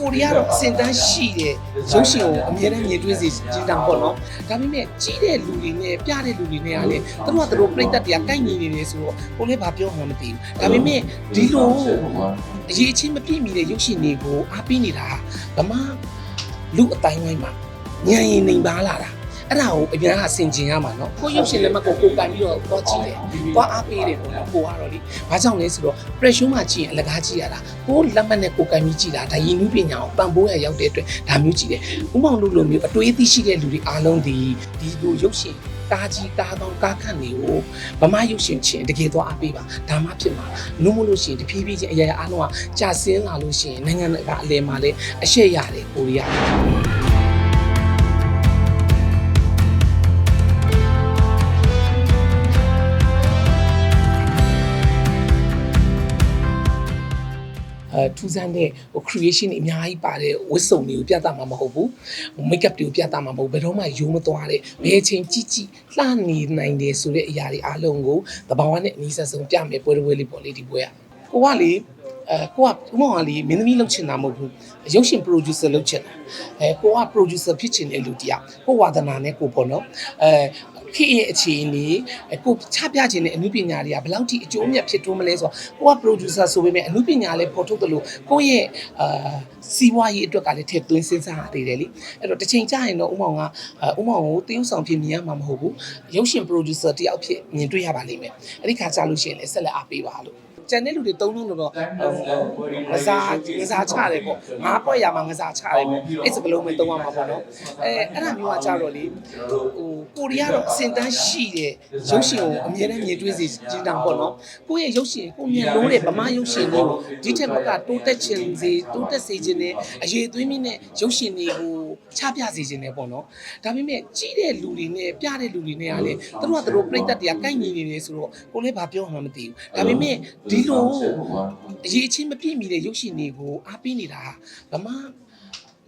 ကိုရီးယားတော့အစင်တန်းရှိတဲ့ရုပ်ရှင်ကိုအများနဲ့မြင်တွေ့စေချင်တာပေါ့နော်ဒါပေမဲ့ကြီးတဲ့လူတွေနဲ့ပြတဲ့လူတွေနဲ့ကလည်းသူတို့ကသူတို့ပြိတ္တတရားကိုက်ညီနေတယ်ဆိုတော့ကိုလည်းဘာပြောမှမသိဘူးဒါပေမဲ့ဒီလိုအရေးအချင်းမပြည့်မီတဲ့ရုပ်ရှင်တွေကိုအားပေးနေတာဗမာလူအတိုင်းဝိုင်းမှာညံရင်နေပါလာတာ အဲ့ဒါကိုအများကဆင်ကျင်ရမှာနော်ကိုရုပ်ရှင်လက်မှတ်ကိုကိုကန်ပြီးတော့တော့ကြည့်တယ်သွားအားပေးတယ်ပေါ့နော်ကိုကတော့လေဘာကြောင့်လဲဆိုတော့ pressure မှာကြည့်ရင်အလကားကြည့်ရတာကိုလက်မှတ်နဲ့ကိုကန်ပြီးကြည့်တာဒါရည်နူးပညာကိုပံ့ပိုးရရောက်တဲ့အတွက်ဒါမျိုးကြည့်တယ်ဥမောင်လူလိုမျိုးအတွေးအသိရှိတဲ့လူတွေအားလုံးဒီဒီလိုရုပ်ရှင်ကားကြီးကားကောင်းကားခန့်တွေကိုဗမာရုပ်ရှင်ချင်းတကယ်တော့အားပေးပါဒါမှဖြစ်မှာနုမလို့ရှိရင်တဖြည်းဖြည်းချင်းအရာရာအားလုံးကကြာဆင်းလာလို့ရှိရင်နိုင်ငံတကာအလဲမှာလည်းအရှက်ရတယ်ကိုရီးယား အဲထူးဆန်းတဲ့ဟို creation တွေအများကြီးပါတယ်ဝတ်စုံတွေကိုပြသမှာမဟုတ်ဘူးဟို make up တွေကိုပြသမှာမဟုတ်ဘူးဘယ်တော့မှယိုးမသွားတဲ့ဘယ်အချိန်ကြည့်ကြည့်လှနေနိုင်တယ်ဆိုတဲ့အရာတွေအားလုံးကိုသဘာဝနဲ့အနည်းဆက်ဆုံးပြမယ်ပွဲတစ်ပွဲလေးပေါ့လေဒီပွဲကကိုကလေအဲကိုကဥမောင်ကလေမင်းသမီးလုပ်ချင်တာမဟုတ်ဘူးရုပ်ရှင် producer လုပ်ချင်တာအဲကိုက producer ဖြစ်ချင်တဲ့လူတရားကိုဝါသနာနဲ့ကိုပေါ့နော်အဲ ခေတ်ရဲ့အခြေအနေကိုချပြခြင်းတဲ့အမှုပညာတွေကဘယ်လောက်ထိအကျိုးအမြတ်ဖြစ်ထွန်းမလဲဆိုတော့ကိုက producer ဆိုပေမဲ့အမှုပညာလည်းပေါ်ထုတ်တယ်လို့ကိုယ့်ရဲ့အာစီးပွားရေးအတွက်ကလည်းထည့်သွင်းစဉ်းစားရသေးတယ်လေအဲ့တော့တစ်ချိန်ကြာရင်တော့ဥမောင်ကဥမောင်ကိုတရုပ်ဆောင်ဖြစ်မြင်ရမှာမဟုတ်ဘူးရုပ်ရှင် producer တယောက်ဖြစ်မြင်တွေ့ရပါလိမ့်မယ်အဲ့ဒီခါကြာလို့ရှိရင်လည်းဆက်လက်အားပေးပါလို့ ကျန်တဲ့လူတွေသုံးလုံးလို့တော့ငစားငစားချတယ်ပေါ့ငါးပွဲရမှာငစားချတယ်ပေါ့အဲ့စကလုံးပဲသုံးရမှာပေါ့နော်အဲအဲ့ဒါမျိုးကကြတော့လေဟိုကိုရီးယားတော့အစင်တန်းရှိတဲ့ရုပ်ရှင်ကိုအများနဲ့မြင်တွေ့စေချင်တာပေါ့နော်ကိုယ့်ရဲ့ရုပ်ရှင်ကိုမြင်လို့တဲ့ဗမာရုပ်ရှင်တွေကိုဒီထက်မကတိုးတက်ချင်စေတိုးတက်စေချင်တဲ့အရေးသွေးမင်းနဲ့ရုပ်ရှင်တွေကိုချပြစေချင်တယ်ပေါ့နော်ဒါပေမဲ့ကြီးတဲ့လူတွေနဲ့ပြတဲ့လူတွေနဲ့ကလည်းသူတို့ကသူတို့ပြိတ္တတရားကိုက်ညီနေတယ်ဆိုတော့ကိုလည်းဘာပြောမှမသိဘူးဒါပေမဲ့ဒီလိုအရေးအချင်းမပြည့်မီတဲ့ရုပ်ရှင်တွေကိုအားပေးနေတာဗမာ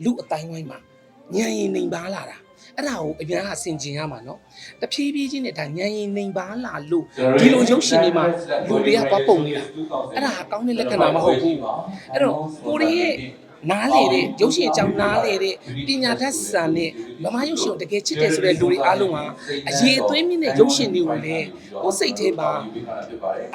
လူအတိုင်းဝိုင်းမှာညံရင်နေပါလာတာအဲ့ဒါကိုအများကဆင်ကျင်ရမှာနော်တဖြည်းဖြည်းချင်းနဲ့ဒါညံရင်နေပါလာလို့ဒီလိုရုပ်ရှင်တွေမှာလူတွေကသွားပုံနေတာအဲ့ဒါဟာကောင်းတဲ့လက္ခဏာမဟုတ်ဘူးအဲ့တော့ကိုရီးရဲ့ နားလေတဲ့ရုပ်ရှင်အကြောင်းနားလေတဲ့ပညာတတ်ဆန်နဲ့မမရုပ်ရှင်ကိုတကယ်ချစ်တယ်ဆိုတဲ့လူတွေအားလုံးကအရေးအသွေးမြင့်တဲ့ရုပ်ရှင်တွေကိုလည်းဟိုစိတ်ထဲမှာ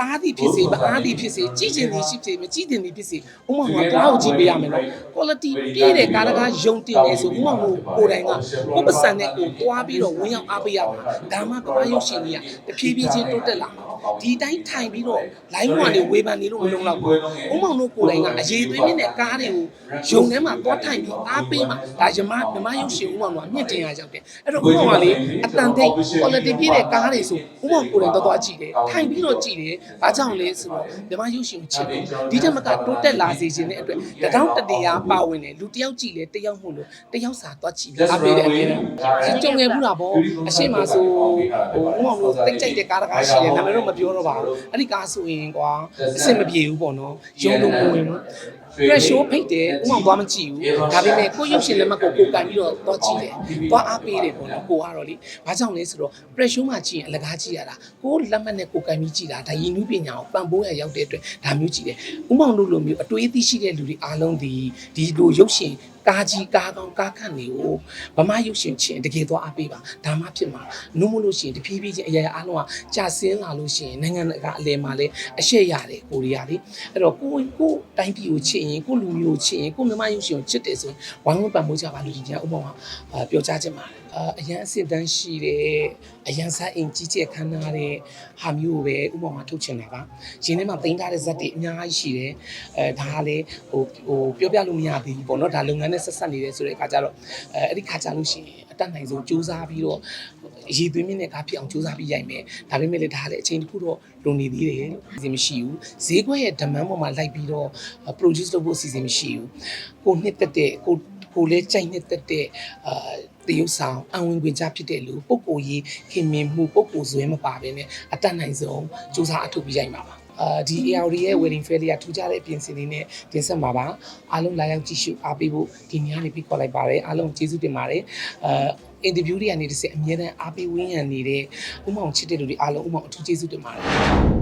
အားသည်ဖြစ်စေမအားသည်ဖြစ်စေကြည့်ချင်သည်ရှိဖြစ်မကြည့်တင်သည်ဖြစ်စေဥမာမှာကားကိုကြည့်ပေးရမယ်နော် quality ပြည့်တဲ့ကားတကားယုံတင်နေဆိုဥမာကိုကိုယ်တိုင်ကကိုယ်ပစံနဲ့ကိုတွားပြီးတော့ဝင်ရောက်အားပေးရမှာဒါမှကမ္ဘာရုပ်ရှင်တွေကတဖြည်းဖြည်းချင်းတိုးတက်လာမှာ ဒီတိုင်းထိုင်ပြီးတော့ live ကနေဝေဖန်နေလို့မလုံလောက်ဘူးဥမောင်တို့ကိုယ်တိုင်ကအရေးသွေးမြင့်တဲ့ကားတွေကိုယုံထဲမှာသွားထိုင်ပြီးအားပေးမှာဒါယမမြမရုပ်ရှင်ဥမောင်တို့ကမြင့်တင်ရရောက်တယ်အဲ့တော့ဥမောင်ကလေအတန်တိတ် quality ပြည့်တဲ့ကားတွေဆိုဥမောင်ကိုယ်တိုင်တော့သွားကြည့်တယ်ထိုင်ပြီးတော့ကြည့်တယ်ဘာကြောင့်လဲဆိုတော့မြမရုပ်ရှင်ကိုချစ်တယ်ဒီတက်မကတိုးတက်လာစေခြင်းတဲ့အတွက်တတောင်းတတရားပါဝင်တယ်လူတယောက်ကြည့်လေတယောက်မို့လို့တယောက်စာသွားကြည့်ပြီးအားပေးတယ်အမြဲတမ်းကြုံငယ်ဘူးလားဗောအရှိမဆိုဟိုဥမောင်တို့တိတ်ကြိုက်တဲ့ကားတကားရှိတယ်နာမည်တော့မပြောတော့ပါဘူးအဲ့ဒီကားဆိုရင်ကွာအဆင်မပြေဘူးပေါ့နော်ရုံလုံးမဝင်ဘူး pressure ဖိတ်တယ်ဥမောင်သွားမကြည့်ဘူးဒါပေမဲ့ကိုရုပ်ရှင်လက်မှတ်ကိုကိုကန်ပြီးတော့သွားကြည့်တယ်သွားအားပေးတယ်ပေါ့နော်ကိုကတော့လေဘာကြောင့်လဲဆိုတော့ pressure မှာကြည့်ရင်အလကားကြည့်ရတာကိုလက်မှတ်နဲ့ကိုကန်ပြီးကြည့်တာဒါရည်နူးပညာကိုပံ့ပိုးရရောက်တဲ့အတွက်ဒါမျိုးကြည့်တယ်ဥမောင်တို့လိုမျိုးအတွေးအသိရှိတဲ့လူတွေအားလုံးဒီဒီလိုရုပ်ရှင်ကားကြီးကားကောင်းကားခန့်တွေကိုဗမာရုပ်ရှင်ချင်းတကယ်တော့အားပေးပါဒါမှဖြစ်မှာနှုံးမလို့ရှိရင်တဖြည်းဖြည်းချင်းအရာရာအားလုံးကကြာဆင်းလာလို့ရှိရင်နိုင်ငံတကာအလဲမှာလည်းအရှက်ရတယ်ကိုရီးယားလေအဲ့တော့ကိုကိုတိုင်းပြည်ကိုချစ်ရင်ကိုလူမျိုးကိုချစ်ရင်ကိုမြမရုပ်ရှင်ကိုချစ်တယ်ဆိုရင်ဝိုင်းဝန်းပံ့ပိုးကြပါလို့ဒီညဥပမာအာပြောကြားချင်ပါတယ်အာအရန်အစစ်တန်းရှိတယ်အရန်စားအိမ်ကြီးကျယ်ခမ်းနားတဲ့ဟာမျိုးကိုပဲဥပမာထုတ်ချင်တာပါရင်းထဲမှာတင်ထားတဲ့ဇက်တွေအများကြီးရှိတယ်အဲဒါကလည်းဟိုဟိုပြောပြလို့မရသေးဘူးပေါ့နော်ဒါလုပ်ငန်းနဲ့ဆက်ဆက်နေတယ်ဆိုတဲ့အခါကျတော့အဲအဲ့ဒီခါကျလို့ရှိရင် အတက်နိုင်ဆုံးစူးစမ်းပြီးတော့အရေးသွင်းမြင့်တဲ့ကားဖြစ်အောင်စူးစမ်းပြီးရိုက်မယ်ဒါပေမဲ့လည်းဒါကလည်းအချိန်တစ်ခုတော့လုံနေသေးတယ်လို့အစီအစဉ်မရှိဘူးဈေးကွက်ရဲ့ demand ပေါ်မှာလိုက်ပြီးတော့ produce လုပ်ဖို့အစီအစဉ်မရှိဘူးကိုနှစ်သက်တဲ့ကိုကိုလည်းကြိုက်နှစ်သက်တဲ့အာတရုပ်ဆောင်အဝင်ခွင့်ကြဖြစ်တဲ့လူပုံကိုရေးခင်မင်မှုပုံကိုဇွဲမပါဘဲနဲ့အတက်နိုင်ဆုံးစူးစမ်းအထုတ်ပြီးရိုက်မှာပါ အာဒီ AR ရဲ့ wedding fair လေးကထူးခြားတဲ့ပြင်ဆင်လေးနဲ့တင်ဆက်မှာပါအားလုံးလာရောက်ကြည့်ရှုအားပေးဖို့ဒီနေ့ကနေပြီးခေါ်လိုက်ပါတယ်အားလုံးကျေးဇူးတင်ပါတယ်အာအင်တာဗျူးတွေကနေတစ်စက်အများနဲ့အားပေးဝင်းရံနေတဲ့ဥမောင်ချစ်တဲ့လူတွေအားလုံးဥမောင်အထူးကျေးဇူးတင်ပါတယ်